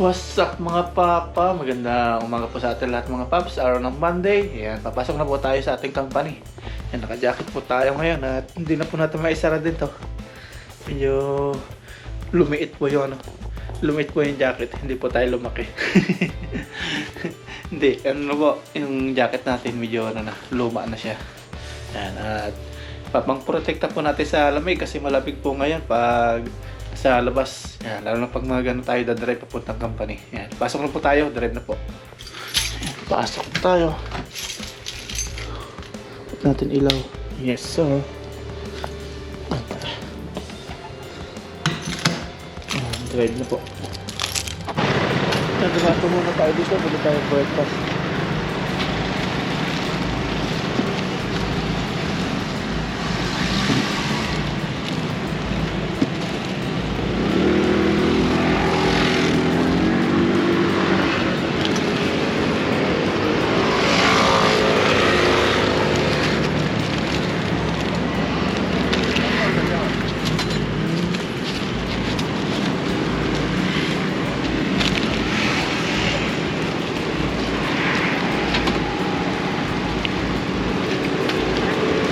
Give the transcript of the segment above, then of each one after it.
What's up mga papa? Maganda umaga po sa atin lahat mga paps. Araw ng Monday. Ayan, papasok na po tayo sa ating company. Ayan, naka-jacket po tayo ngayon at hindi na po natin maisara din to. Medyo lumiit po yung ano. Lumiit po yung jacket. Hindi po tayo lumaki. hindi, ano po, yung jacket natin medyo ano na, luma na siya. Ayan, at papang protekta po natin sa lamig kasi malamig po ngayon pag sa labas. Yan, lalo na pag mga ganun tayo dadrive papuntang company. Yan, pasok na po tayo, drive na po. Yan, pasok na tayo. Put natin ilaw. Yes, sir. Yan, drive na po. Nagbato muna tayo dito, bili tayo breakfast.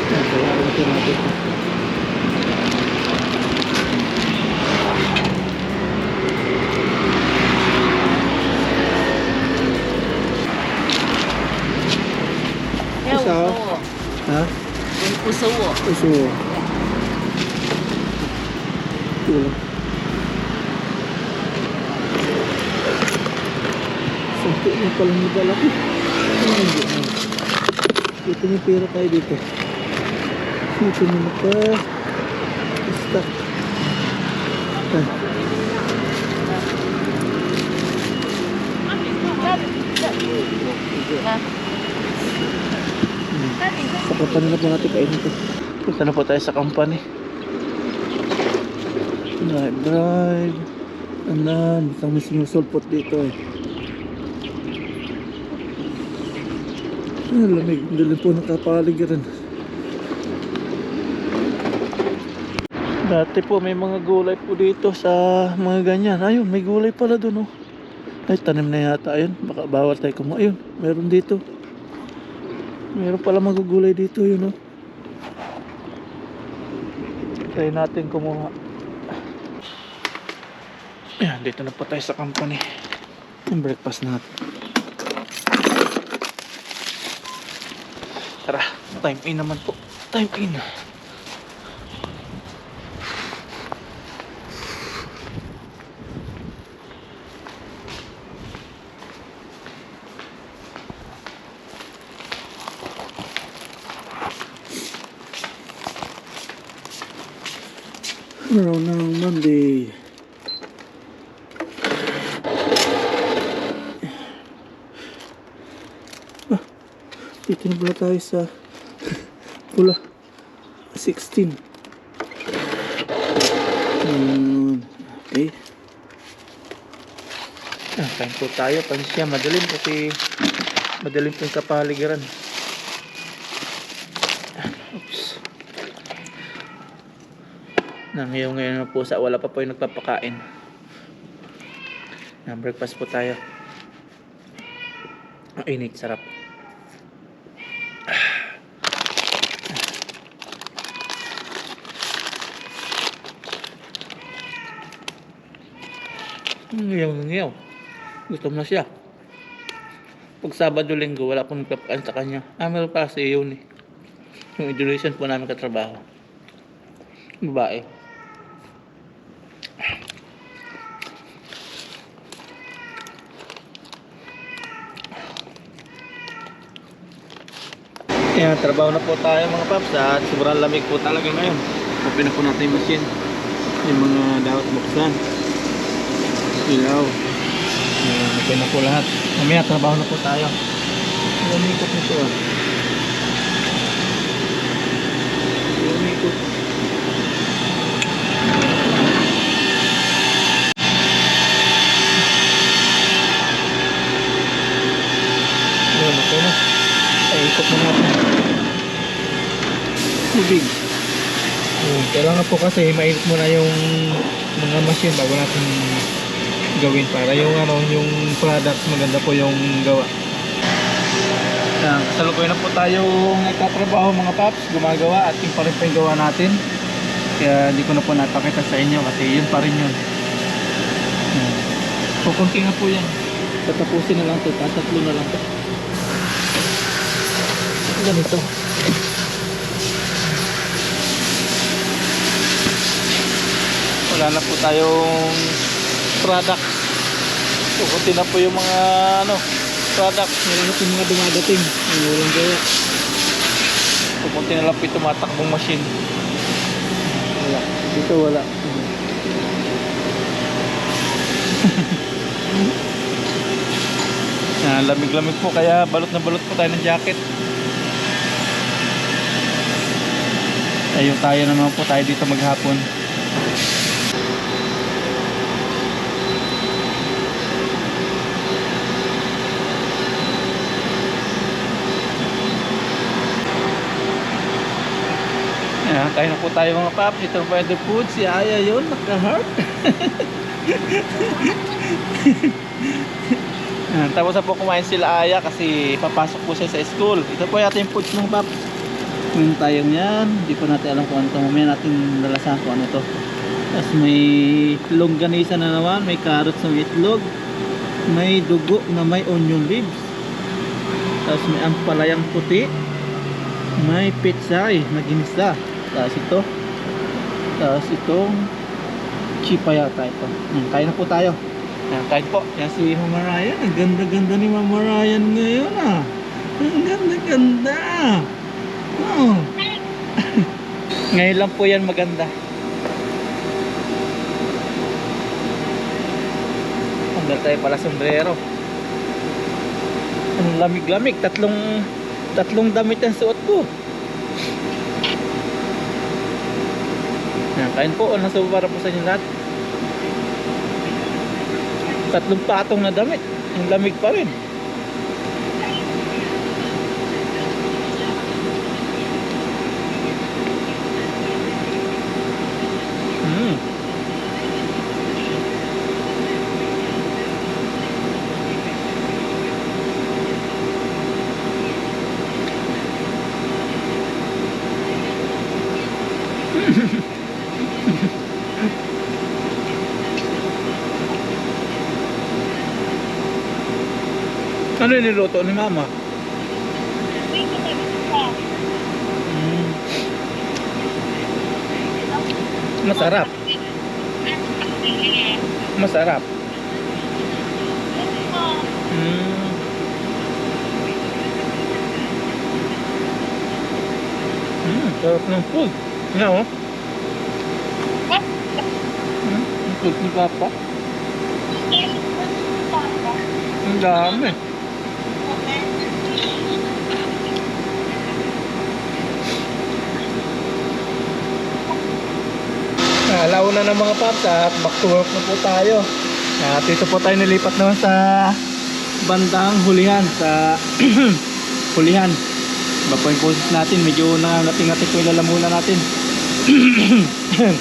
Yan, kaya natin natin puso. Ha? Yung puso. Puso. Cool. Sakit na pala ng balaki. Dito may pera tayo dito. Dito na naka stock. Ha? Company na po natin kainin ito. Punta na po tayo sa company. Drive, drive. Anan, kami sinusulpot dito eh. Ah, lamig. Dali po nakapaligiran. Dati po may mga gulay po dito sa mga ganyan. Ayun, may gulay pala doon oh. Ay, tanim na yata ayun. Baka bawal tayo kumuha. Ayun, meron dito. Meron pala magugulay dito yun oh. Try natin kumuha. Ayan, dito na po tayo sa company. Yung breakfast natin. Tara, time in naman po. Time in. Araw ng Monday. Ah, dito na pala tayo sa pula 16. Ayun. Okay. Ah, kain po tayo. Pansya, madalim kasi madalim po yung kapaligiran. Ah, Oops. Nangayaw ngayon na po sa wala pa po yung nagpapakain. Na breakfast po tayo. Ang init, sarap. Ngayaw ngayaw. Gutom na siya. Pag Sabado Linggo, wala pong nagpapakain sa kanya. Ah, meron pa kasi yun eh. Yung education po namin katrabaho. Babae. Ayan, trabaho na po tayo mga paps at sobrang lamig po talaga ngayon. Open na po natin yung machine. Yung mga dapat buksan. Ilaw. Ayan, open na po lahat. Mamaya trabaho na po tayo. Lumikot nito ah. Lumikot. Ayan, okay na. Natin. Tubig. Kailangan po kasi mainit muna yung mga machine bago natin gawin para yung ano, yung products maganda po yung gawa. Yan, kasalukuyan na po tayong nagtatrabaho mga paps, gumagawa at yung pa po yung gawa natin. Kaya hindi ko na po napakita sa inyo kasi yun pa rin yun. Kukunti na po yan. Tatapusin na lang to, tatatlo na lang to. Ganito. Wala na po tayong product. Kukunti na po yung mga ano, product. Wala na po mga dumadating. Walang gawa. Kukunti na lang po yung tumatakbong machine. Wala. Dito wala. Ah, lamig-lamig po kaya balot na balot po tayo ng jacket. Ayun tayo na naman po tayo dito maghapon. Ayan, tayo na po tayo mga paps. Ito pa the food. Si Aya yun, naka-heart. Ayan, tapos na po kumain sila Aya kasi papasok po siya sa school. Ito po yata yung foods mga paps. Yung tayong yan, hindi po natin alam kung ano ito. Mamaya natin lalasahan kung ano to. Tapos may longganisa na naman, may carrots na itlog, may dugo na may onion leaves. Tapos may ampalayang puti, may pitsay na ginisa. Tapos ito, tapos itong chipa yata ito. Hmm, kain na po tayo. Yan, kain po. Yan si Mama Ryan. Ang ganda-ganda ni Mama Ryan ngayon ah. Ang ganda-ganda. Oh. Ngayon lang po yan maganda. Hanggang tayo pala sombrero. Ang lamig-lamig. Tatlong tatlong damit ang suot ko. Yan, kain po. Nasa para po sa inyo lahat. Tatlong patong na damit. Ang lamig pa rin. Ano niluto ni Mama? Mm. Masarap. Masarap. Mm. Mm, sarap ng food. Nga oh. Mm, food ni Papa. Ang dami. Ah, launa na mga paps at back to work na po tayo. At dito po tayo nilipat naman sa bandang hulihan sa hulihan. Iba po yung boses natin, medyo nangangating-ngati po yung lalamunan natin.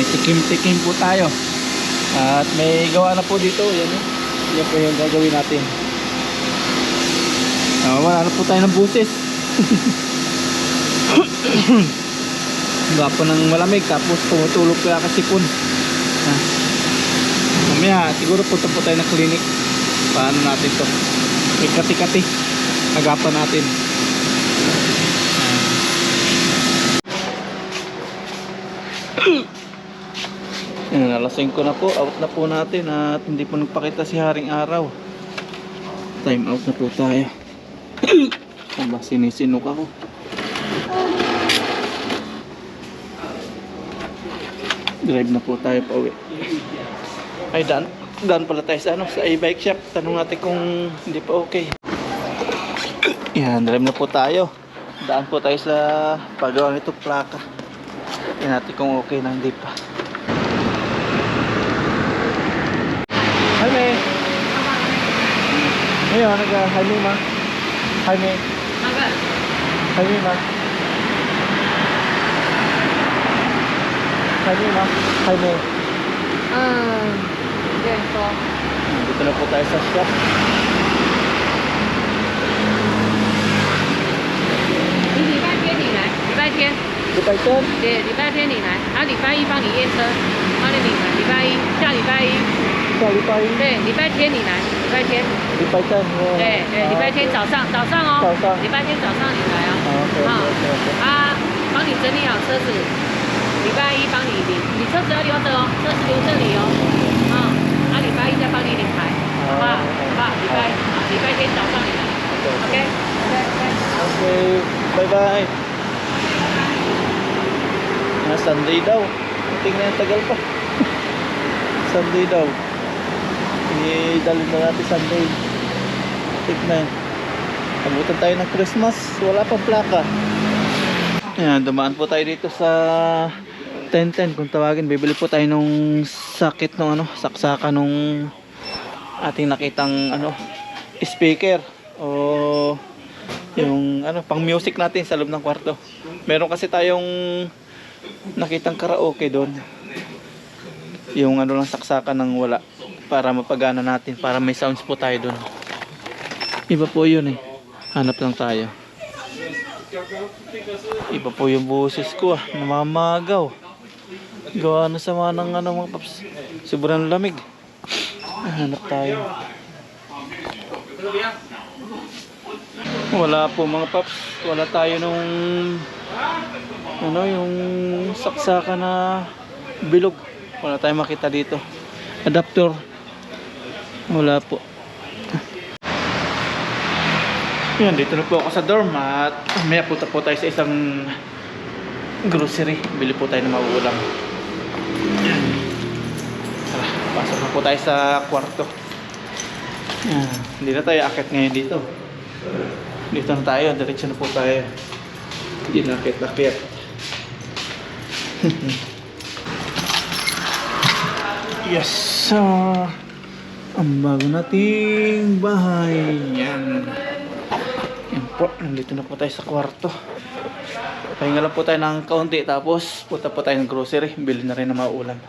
may tikim-tikim po tayo. At may gawa na po dito, yan yun. Yan po yung gagawin natin. Ah, wala na po tayo ng buses. Gapo ng malamig tapos tumutulog kaya kasi pun. Ha. Mamaya siguro punta po tayo ng clinic. Paano natin to? May kati-kati. Agapan natin. Yan, alas 5 na po. Out na po natin at hindi po nagpakita si Haring Araw. Time out na po tayo. Aba, sinisinok ako. Drive na po tayo pa uwi. Ay, daan. Daan pala tayo sa, ano, sa e-bike shop. Tanong natin kung hindi pa okay. Yan, drive na po tayo. Daan po tayo sa paggawa nito plaka. Yan natin kung okay na hindi pa. Hi, May. Ngayon, nag-hi, May, ma. Hi, May. Hi, May, ma. 最近吗？还没。嗯，我跟你说。你不能交代下。礼拜天你来，礼拜天。礼拜天。姐，礼拜天你来，啊，礼拜一帮你验车，帮你领，礼拜一下礼拜一。下礼拜一。对，礼拜天你来，礼拜天。礼拜天哦。对对，礼拜天早上早上哦，礼拜天早上你来啊。好，好对。啊，帮你整理好车子。礼拜一帮你领，你车子要留着哦，车子留这里哦，啊，啊，礼拜一再帮你领牌，好不好？好不好？礼拜好，礼拜天早上你来，OK OK OK。 Okay. Bye-bye. Ah, Sunday daw. Tingnan yung tagal pa. Sunday daw. I-dali na natin Sunday. Tignan. Abutan tayo ng Christmas. Wala pang plaka. Ayan, dumaan po tayo dito sa 1010 kung tawagin. Bibili po tayo nung sakit nung ano, saksaka nung ating nakitang ano, speaker o yung ano pang music natin sa loob ng kwarto. Meron kasi tayong nakitang karaoke doon. Yung ano lang saksakan ng wala para mapagana natin para may sounds po tayo doon. Iba po yun eh. Hanap lang tayo. Iba po yung boses ko ah. Namamagaw. Gawa na sama ng ano mga paps. Sobrang lamig. Hanap tayo. Wala po mga paps. Wala tayo nung ano yung saksaka na bilog. Wala tayong makita dito. Adapter. Wala po. Yan, dito na po ako sa dorm at may punta po tayo sa isang grocery. Bili po tayo ng mauulam. Yan. Pasok na po tayo sa kwarto. Yan. Hindi na tayo akit ngayon dito. Dito na tayo, diretso na po tayo. Hindi na akit-akit. yes, so ang bago nating bahay. Yan. Yan po, nandito na po tayo sa kwarto. Pahinga lang po tayo ng kaunti tapos punta po tayo ng grocery. Bili na rin ng mga ulam.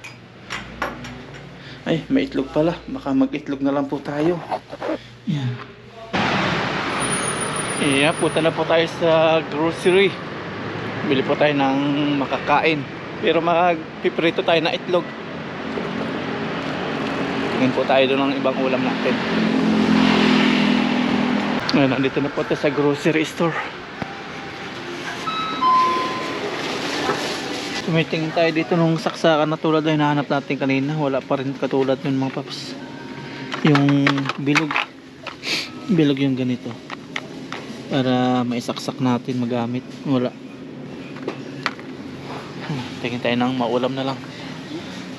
Ay, may itlog pala. Baka mag-itlog na lang po tayo. Yan. Yeah, punta na po tayo sa grocery. Bili po tayo ng makakain. Pero magpiprito tayo na itlog. Tingin po tayo doon ng ibang ulam natin. Ngayon, nandito na po tayo sa grocery store. Tumitingin tayo dito nung saksakan na tulad na hinahanap natin kanina. Wala pa rin katulad yun mga paps. Yung bilog. Bilog yung ganito. Para maisaksak natin magamit. Wala. Hmm, Tingin tayo ng maulam na lang.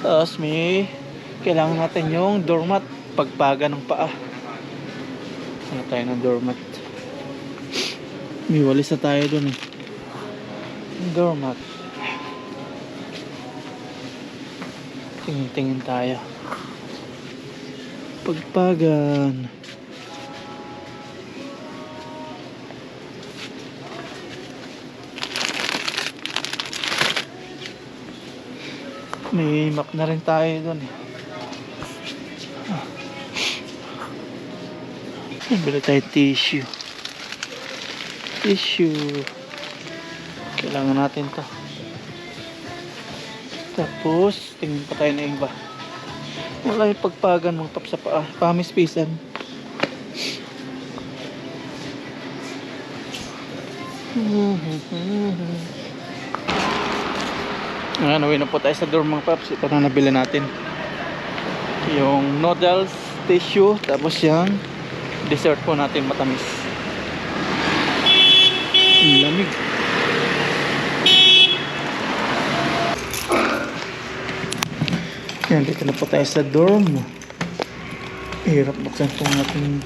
Tapos may kailangan natin yung doormat. Pagpaga ng paa. Ano tayo ng doormat. May walis na tayo dun eh. Doormat. Tingin-tingin tayo. Pagpagan. May map na rin tayo doon eh. Ah. Bili tayo tissue. Tissue. Kailangan natin to. Tapos, tingin pa tayo na iba. Wala yung pagpagan mga pap sa paa. Pamispisan. Ayan, uwi na po tayo sa dorm mga paps. Ito na nabili natin. Yung noodles, tissue, tapos yung dessert po natin matamis. Lamig. Yan, na po tayo sa dorm. Hirap buksan po natin.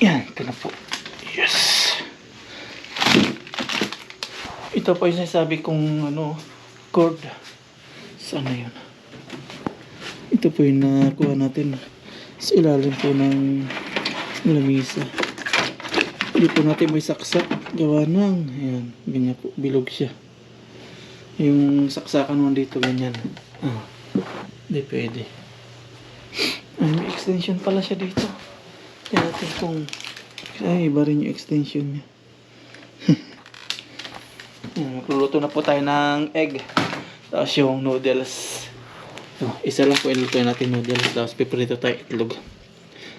Yan, ito na po. Yes. Ito po yung sinasabi kong ano, cord. Saan na yun? Ito po yung nakuha natin sa ilalim po ng lamisa. Hindi po natin may saksak. Gawa ng, ayan, ganyan po, bilog siya. Yung saksakan mo dito, ganyan. Ah, hindi pwede. Ay, may extension pala siya dito. Kaya natin kung... Ay, iba rin yung extension niya. Magluluto na po tayo ng egg. Tapos yung noodles. So, isa lang po iluto natin noodles. Tapos piprito tayo itlog.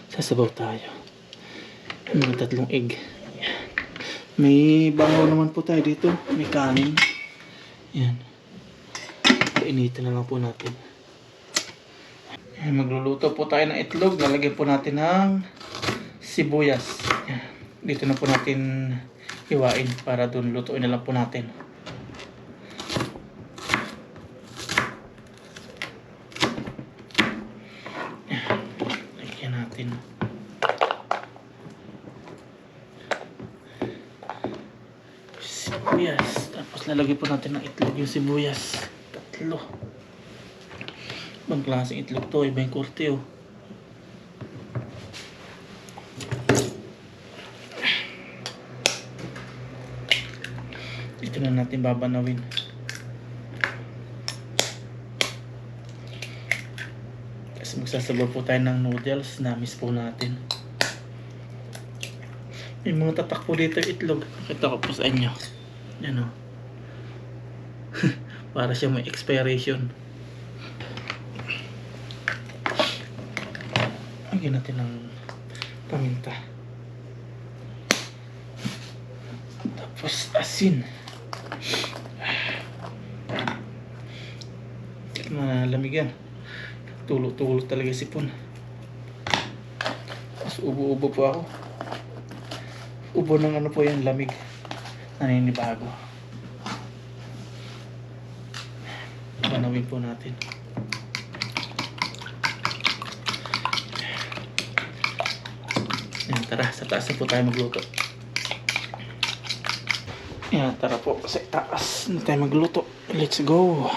Sasabaw tayo. Mga tatlong egg. May bango naman po tayo dito. May kanin. Yan. Painitin na lang po natin. Yan, magluluto po tayo ng itlog. Lalagyan po natin ng sibuyas. Yan. Dito na po natin hiwain para doon lutuin na lang po natin. Yan. Lagyan natin. Tapos lalagyan po natin ng itlog yung sibuyas. Tatlo. Ibang klaseng itlog to. Iba yung korte oh. Ito na natin babanawin. Kasi magsasabaw po tayo ng noodles na miss po natin. May mga tatak po dito itlog. Ito ko po sa inyo. Yan o. Para siya may expiration. Lagyan natin ng paminta. Tapos asin. Malamig yan. Tulo-tulo talaga si Pun. Mas ubo-ubo po ako. Ubo ng ano po yan, lamig. Naninibago. Panawin po natin. Yan, tara, sa taas na po tayo magluto. Yan, tara po, sa taas na tayo magluto. Let's go.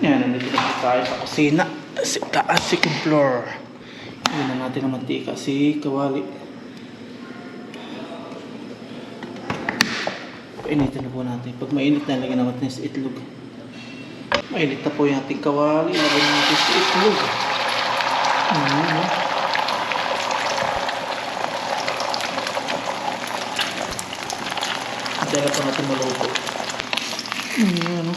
Yan, nandito na tayo sa kusina. Sa taas, second floor. Yan na natin ang mantika, si Kawali. Painitin na po natin. Pag mainit na, lagyan natin sa itlog. Mainit na po yung ating kawali. Lagyan natin sa itlog. Ayan, no? Dala pa natin maluto. Ayan, no?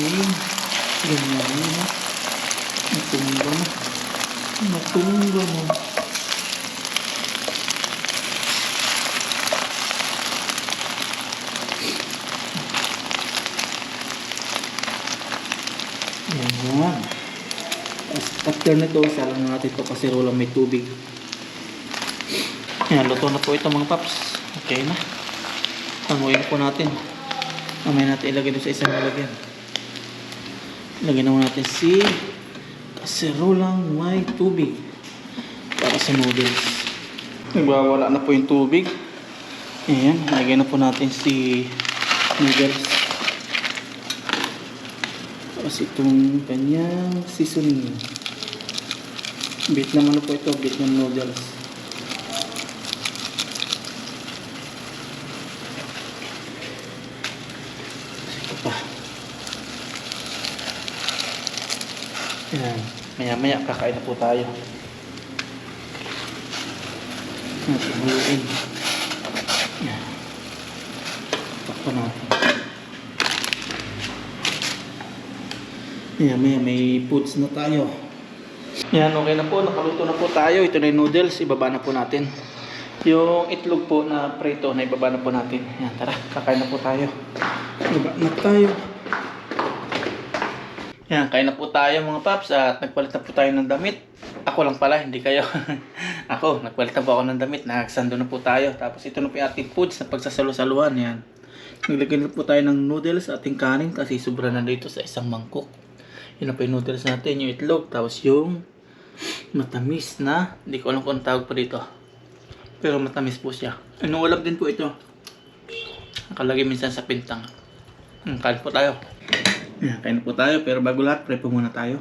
Ayan. Ganyan, no? Natumba na. Natumba na. Yan. Tapos after nito, salang natin ito kasi rolang may tubig. Yan, luto na po ito mga paps. Okay na. Tanguin po natin. Mamaya natin ilagay doon sa isang lalagyan. Lagyan naman natin si kaserolang may tubig para sa noodles. Nagwawala na po yung tubig. Ayan, lagyan na po natin si noodles. Tapos itong kanyang seasoning. Vietnam ano po ito? Vietnam noodles. Ito pa. Yan. Maya maya kakain na po tayo. Yan, siguluin. Yan. Takpan natin. Maya maya may foods na tayo. Yan, okay na po. Nakaluto na po tayo. Ito na yung noodles. Ibaba na po natin. Yung itlog po na prito na ibaba na po natin. Yan, tara. Kakain na po tayo. Ibaba na tayo. Yan, kain na po tayo mga paps at nagpalit na po tayo ng damit. Ako lang pala, hindi kayo. ako, nagpalit na po ako ng damit. Nagsando na po tayo. Tapos ito na po yung ating foods na pagsasalo-saluhan. Yan. Naglagay na po tayo ng noodles ating kanin kasi sobra na dito sa isang mangkok. Yun na po yung noodles natin, yung itlog. Tapos yung matamis na, hindi ko alam kung tawag pa dito. Pero matamis po siya. Inuulam din po ito. Nakalagay minsan sa pintang. Hmm, kain po tayo. Yeah, kain po tayo, pero bago lahat, pray muna tayo.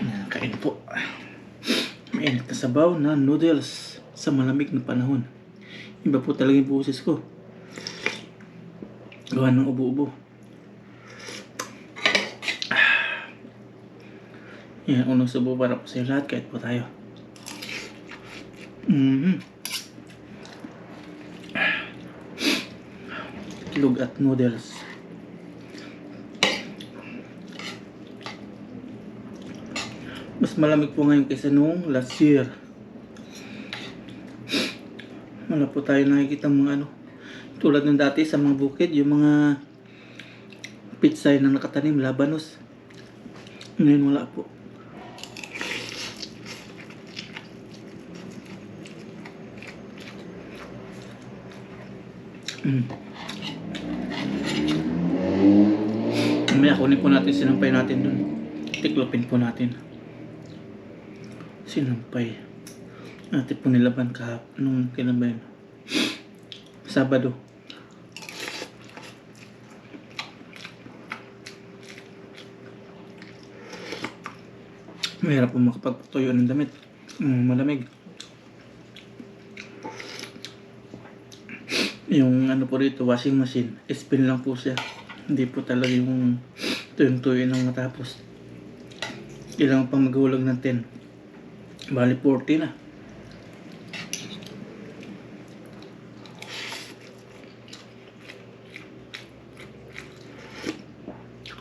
Yeah, kain po. Mainit na sabaw na noodles sa malamig na panahon. Iba po talaga yung boses ko. Gawa ng ubo-ubo. Yan, unang subo para po sa lahat kahit po tayo. Mm-hmm. Itlog at noodles. Mas malamig po ngayon kaysa noong last year. Wala po tayo nakikita mga ano. Tulad ng dati sa mga bukid, yung mga pitsay na nakatanim, labanos. Ngayon wala po. Mm. Mamaya kunin po natin, sinampay natin dun. Tiklopin po natin. Sinampay. Natin po nilaban kahap nung kailan ba? Sabado. Mahirap po makapagpatuyo ng damit. Mm, malamig. Yung ano po rito, washing machine, spin lang po siya. Hindi po talaga yung tuyong-tuyo nang matapos. Kailangan pang maghulag ng 10. Bali 40 na.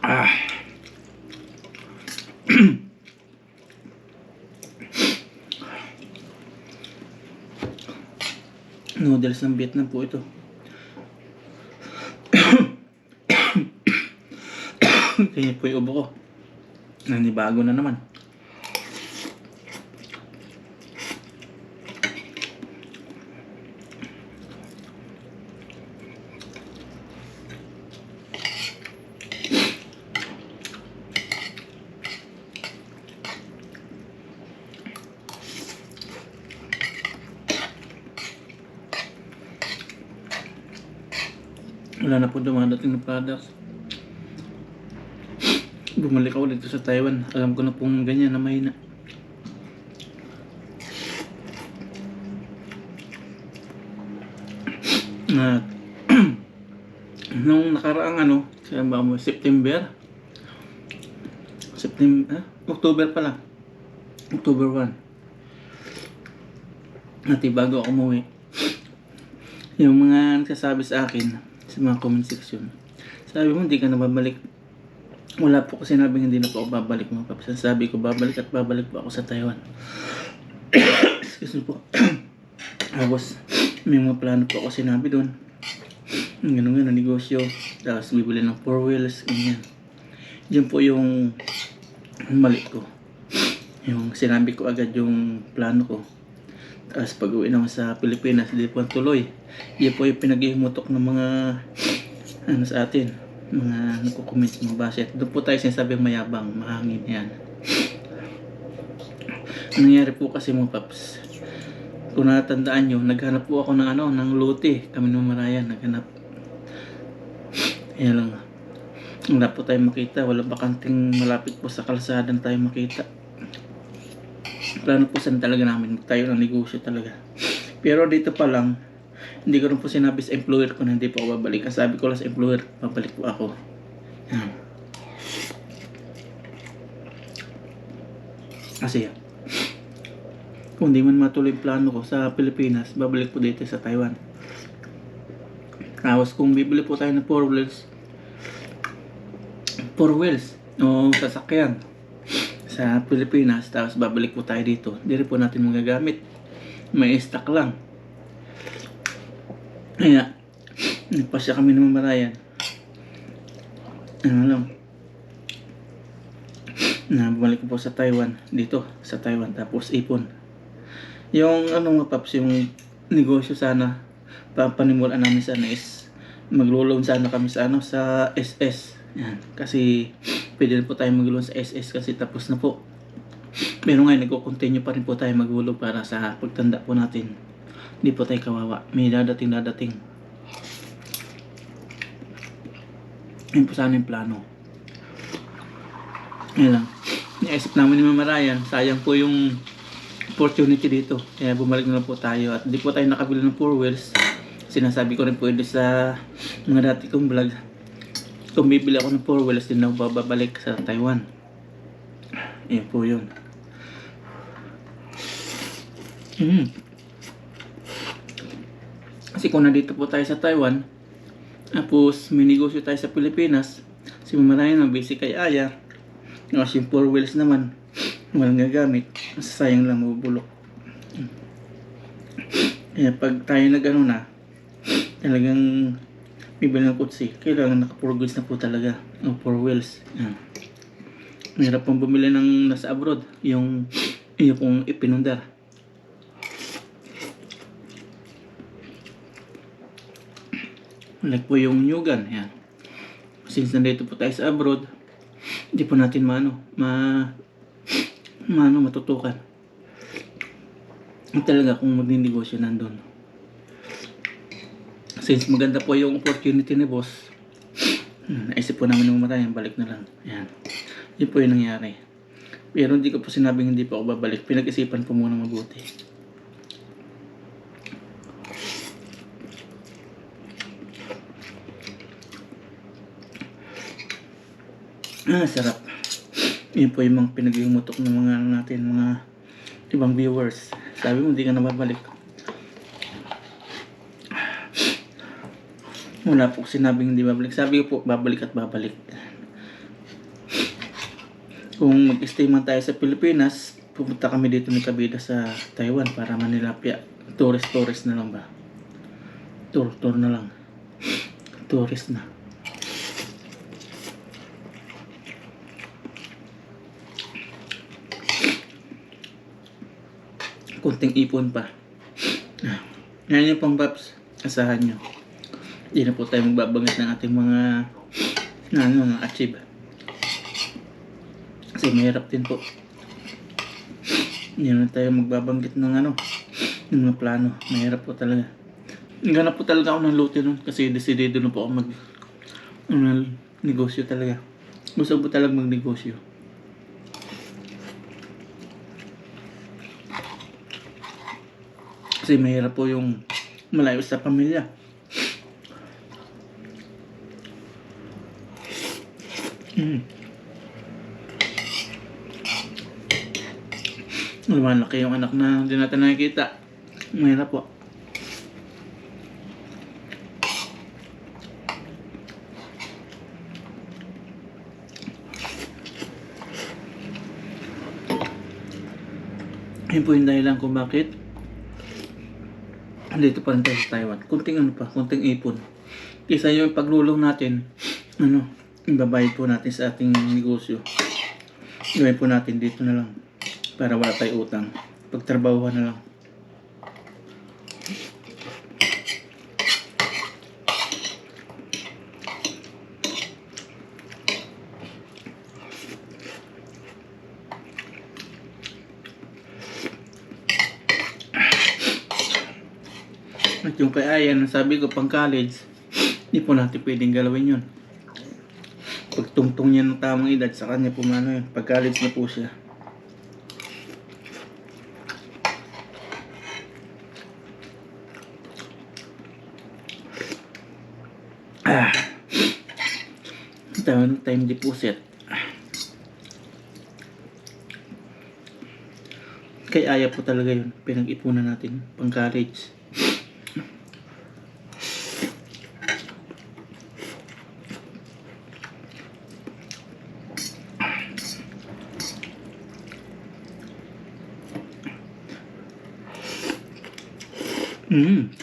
Ah. Noodles ng Vietnam po ito. Kaya po yung ubo ko. Nanibago na naman. Wala na po dumadating na products. Bumalik ako dito sa Taiwan. Alam ko na pong ganyan na mahina. At nung nakaraang ano, kaya ba mo, September? September, ah? October pala. October 1. Nati bago ako umuwi. Yung mga nagsasabi sa akin sa mga comment section. Sabi mo, hindi ka na babalik. Wala po ko sinabing hindi na po ako babalik mga paps. Sabi ko, babalik at babalik po ako sa Taiwan. Excuse me po. Tapos, may mga plano po ako sinabi doon. Ganun nga, negosyo. Tapos, bibili ng four wheels, ganyan. Diyan po yung mali ko. Yung sinabi ko agad yung plano ko. Tapos pag uwi naman sa Pilipinas, hindi po tuloy. Yan po yung pinag-imutok ng mga ano sa atin, mga nagko-comment mga baset. Doon po tayo sinasabi mayabang, mahangin yan. Ang nangyari po kasi mga paps, kung natandaan nyo, naghanap po ako ng ano, ng lote. Kami ng Marayan, naghanap. Ayan lang. Wala po tayo makita. Wala bakanting malapit po sa kalsada na tayo makita. Plano po saan talaga namin tayo ng negosyo talaga. Pero dito pa lang, hindi ko rin po sinabi sa employer ko na hindi po ako babalik. Sabi ko lang sa employer, babalik po ako. Yan. Kasi kung di man matuloy plano ko sa Pilipinas, babalik po dito sa Taiwan. Tapos kung bibili po tayo ng four wheels, four wheels o sasakyan sa Pilipinas, tapos babalik po tayo dito, hindi po natin magagamit. May stock lang. Kaya, nagpasya kami ng mamarayan. Ano lang, na bumalik po sa Taiwan, dito sa Taiwan, tapos ipon. Yung ano nga paps, yung negosyo sana, papanimulaan namin sana is maglo-loan sana kami sa ano, sa SS. Yan. Kasi pwede rin po tayo mag-loan sa SS kasi tapos na po. Pero ngayon, nagko-continue pa rin po tayo magulo para sa pagtanda po natin. Hindi po tayo kawawa. May dadating dadating. Yun po sana yung plano. Yan lang. Naisip namin ni Mama Ryan, sayang po yung opportunity dito. Kaya bumalik na po tayo at hindi po tayo nakabili ng four wheels. Sinasabi ko rin po ito sa mga dati kong vlog. Kung bibili ako ng four wheels, din ako babalik sa Taiwan. Yan po yun. Mm. Kasi kung nandito po tayo sa Taiwan, tapos may negosyo tayo sa Pilipinas, si Mama Ryan ang basic kay Aya, kasi yung four wheels naman, walang gagamit, sayang lang mabubulok. Kaya pag tayo nag ano na, talagang bibili ng kutsi, kailangan naka four wheels na po talaga, o four wheels. Yan. Mahirap pong bumili ng nasa abroad, yung yung kung ipinundar. Like po yung new gun, yan. Since nandito po tayo sa abroad, hindi po natin maano, ma, maano, matutukan. Talaga kung magninegosyo nandun. Since maganda po yung opportunity ni boss, hmm, naisip po namin mamatay, balik na lang. Yan. Yun po yung nangyari. Pero hindi ko po sinabing hindi po ako babalik. Pinag-isipan po muna mabuti. Ah, sarap. Yun po yung mga pinag-iumutok ng mga natin, mga ibang viewers. Sabi mo, hindi ka na babalik. Wala po sinabing hindi babalik. Sabi ko po, babalik at babalik. Kung mag-stay man tayo sa Pilipinas, pupunta kami dito ni Kabida sa Taiwan para manilapya. Tourist-tourist na lang ba? Tour-tour na lang. Tourist na. Kunting ipon pa. Yan yung pang Babs. Asahan nyo. Hindi na po tayo magbabangat ng ating mga na ano, mga achieve. Kasi mahirap din po. Hindi na tayo magbabanggit ng ano, ng mga plano. Mahirap po talaga. Ganap po talaga ako ng lote nun kasi desidido na po ako mag ano, negosyo talaga. Gusto po talaga magnegosyo. Kasi mahirap po yung malayo sa pamilya. Mm. Lumalaki yung anak na hindi natin nakikita. Mahirap po. Yun po yung dahilan kung bakit dito pa rin tayo sa Taiwan. Kunting ano pa, kunting ipon. Kisa yung paglulong natin, ano, ibabayad po natin sa ating negosyo. Gawin po natin dito na lang para wala tayo utang. Pagtrabahuhan na lang. At yung kay Ayan, sabi ko pang college, hindi po natin pwedeng galawin yun. Pagtungtong niya ng tamang edad, sa kanya po mano yun. Pag college na po siya. Ah. Time, time deposit. Kay Aya po talaga yun. Pinag-ipunan natin pang college. Mm.